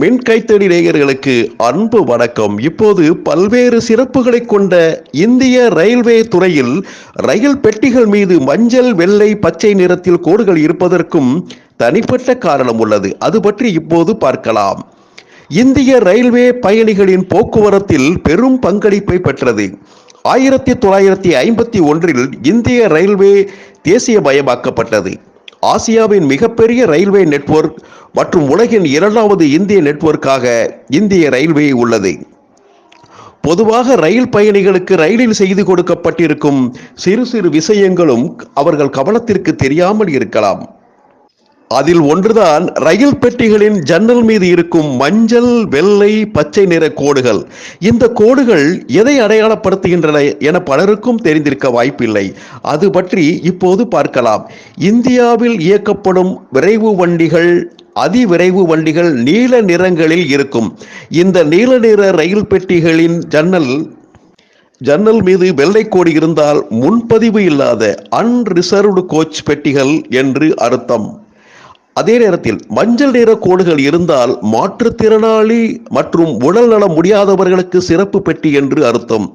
மின் கைத்தடி நேயர்களுக்கு அன்பு வணக்கம். இப்போது பல்வேறு சிறப்புகளை கொண்ட இந்திய ரயில்வே துறையில் ரயில் பெட்டிகள் மீது மஞ்சள் வெள்ளை பச்சை நிறத்தில் கோடுகள் இருப்பதற்கும் தனிப்பட்ட காரணம் உள்ளது. அது பற்றி இப்போது பார்க்கலாம். இந்திய ரயில்வே பயணிகளின் போக்குவரத்தில் பெரும் பங்களிப்பை பெற்றது. ஆயிரத்தி தொள்ளாயிரத்தி ஐம்பத்தி ஒன்றில் இந்திய ரயில்வே தேசியமயமாக்கப்பட்டது. ஆசியாவின் மிகப்பெரிய ரயில்வே நெட்வொர்க் மற்றும் உலகின் இரண்டாவது இந்திய நெட்வொர்க்காக இந்திய ரயில்வே உள்ளது. பொதுவாக ரயில் பயணிகளுக்கு ரயிலில் செய்து கொடுக்கப்பட்டிருக்கும் சிறு சிறு விஷயங்களும் அவர்கள் கவனத்திற்கு தெரியாமல் இருக்கலாம். அதில் ஒன்றுதான் ரயில் பெட்டிகளின் ஜன்னல் மீது இருக்கும் மஞ்சள் வெள்ளை பச்சை நிற கோடுகள். இந்த கோடுகள் எதை அடையாளப்படுத்துகின்றன என பலருக்கும் தெரிந்திருக்க வாய்ப்பில்லை. அது பற்றி இப்போது பார்க்கலாம். இந்தியாவில் இயக்கப்படும் விரைவு வண்டிகள் அதிவிரைவு வண்டிகள் நீல நிறங்களில் இருக்கும். இந்த நீல நிற ரயில் பெட்டிகளின் ஜன்னல் ஜன்னல் மீது வெள்ளை கோடு இருந்தால் முன்பதிவு இல்லாத அன்ரிசர்வ்டு கோச் பெட்டிகள் என்று அர்த்தம். அதே நேரத்தில் மஞ்சள் நிற கோடுகள் இருந்தால் மாற்றுத்திறனாளி மற்றும் உடல் நலம் முடியாதவர்களுக்கு சிறப்பு பெட்டி என்று அர்த்தம்.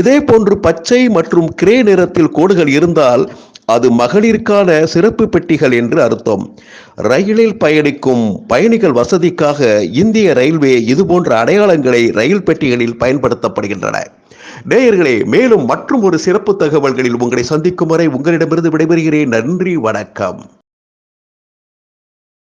இதே போன்று பச்சை மற்றும் கிரே நிறத்தில் கோடுகள் இருந்தால் அது மகளிருக்கான சிறப்பு பெட்டிகள் என்று அர்த்தம். ரயிலில் பயணிக்கும் பயணிகள் வசதிக்காக இந்திய ரயில்வே இதுபோன்ற அடையாளங்களை ரயில் பெட்டிகளில் பயன்படுத்தப்படுகின்றன. நேயர்களே மேலும் மற்றும் ஒரு சிறப்பு தகவல்களில் உங்களை சந்திக்கும் வரை உங்களிடமிருந்து விடைபெறுகிறேன். நன்றி வணக்கம்.